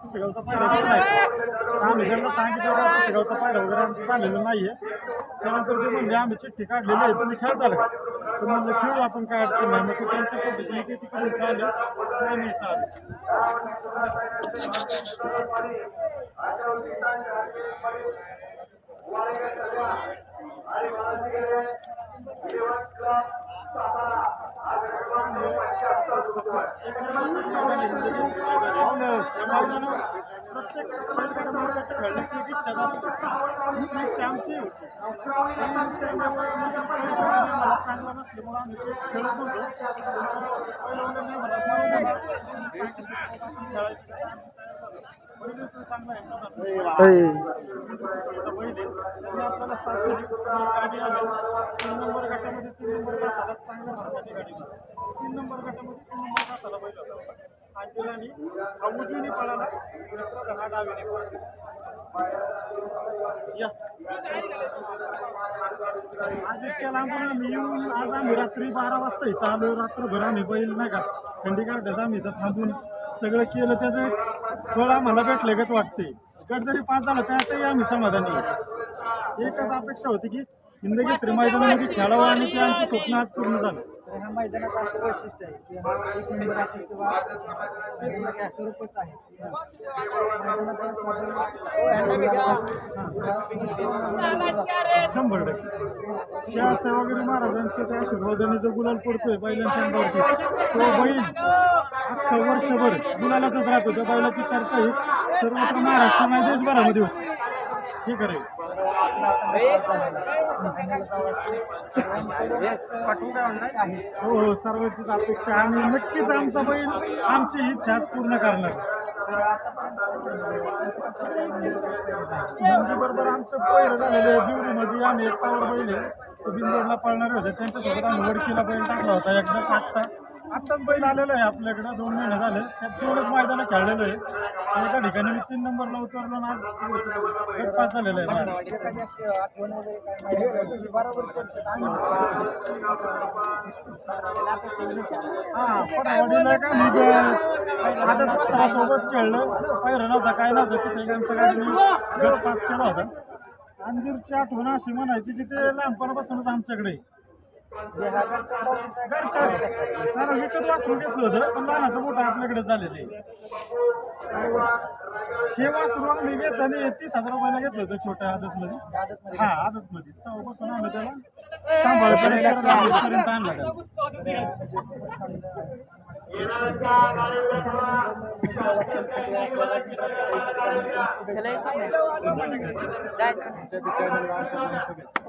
पुसेगावचा पायरा पण नाही आम्ही त्यांना सांगितलं का पुसेगावचा पायरा वगैरे आमचं झालेलं नाहीये त्यानंतर ते म्हणजे आम्ही चिठ्ठी आहे का तर म्हणलं खेळू आपण काय अडचण नाही मग ते त्यांच्या पद्धतीने ते आम्ही इथं आलो प्रत्येक बैलगाडा मालकाच्या खेळण्याची एक इच्छा असते ती इच्छा आमची होती त्यामुळे मला चांगला नसल्यामुळे आम्ही खेळत होतो पहिल्यांदा नाही म्हणत, चांगला आहे. त्याने आपल्याला गाडी आली तीन नंबर गटामध्ये तीन नंबर तासाला चांगल्या मार्गाने गाडी गेली. तीन नंबर गटामध्ये तीन नंबर का तासाला बैल होता अंजलानी हा उजवीने पळाला प्रधान हा डावीने पळाला या आज इतक्या लांबून मी येऊन आज आम्ही रात्री बारा वाजता इथं आलो रात्रभर आम्ही बैल नाही का थंडी आम्ही इथं थांबून सगळं केलं त्याचं फळ आम्हाला भेटलं गत वाटते गट जरी पाच झालं त्यातही आम्ही समाधानी आहे. एकच अपेक्षा होती की हिंदकेसरी मैदानामध्ये खेळावं आणि ते आमचं स्वप्न आज पूर्ण झालं. तर ह्या मैदानाचं असं वैशिष्ट्य आहे की हा एक नंबर असेल किंवा स्वरूपच आहे. शंभर टक्के. शाह सेवागिरी महाराजांच्या त्या आशीर्वादाने जो गुलाल पडतोय बैलांच्या अंगावरती तो बैल अख्खा वर्षभर गुलालातच राहतो. त्या बैलाची चर्चा ही सर्वत्र महाराष्ट्र देशभरामध्ये होती. हे आहे. हो हो सर्वांचीच अपेक्षा आणि नक्कीच आमचा बैल आमची इच्छाच पूर्ण करणार. बरोबर आमचं पहिलं झालेलं आहे. बिवरीमध्ये आम्ही एक पावर बैल आहे. तो बिनजोडला पळणारे होते. त्यांच्यासोबत आम्ही वडकीला बैल टाकला होता. एकदाच आत्ता आत्ताच बैल आलेला आहे आपल्याकडं. दोन महिने झाले. त्यात दोनच मैदानं खेळलेलं आहे. आणि एका ठिकाणी मी तीन नंबरला उतरलो आणि आज एक पास झालेला आहे. का? सोबत खेळलं. पहिलं नव्हतं काय नव्हतं. तिथे आमच्या गाडीने गट पास केला होता. अंजीरची आठवण अशी म्हणायची की ते लहानपणापासूनच आमच्याकडे घरच्या कारण विकत वासरू घेतलं होतं पण लहानाचं मोठं आपल्याकडे झालेलं आहे. शेवा सुरू आम्ही घेताना आणि तीस हजार रुपयाला घेतलं होतं छोट्या आदतमध्ये. हा आदतमध्ये. तेव्हापासून आम्ही त्याला सांभाळपर्यंत आणलं त्याला. जायचं.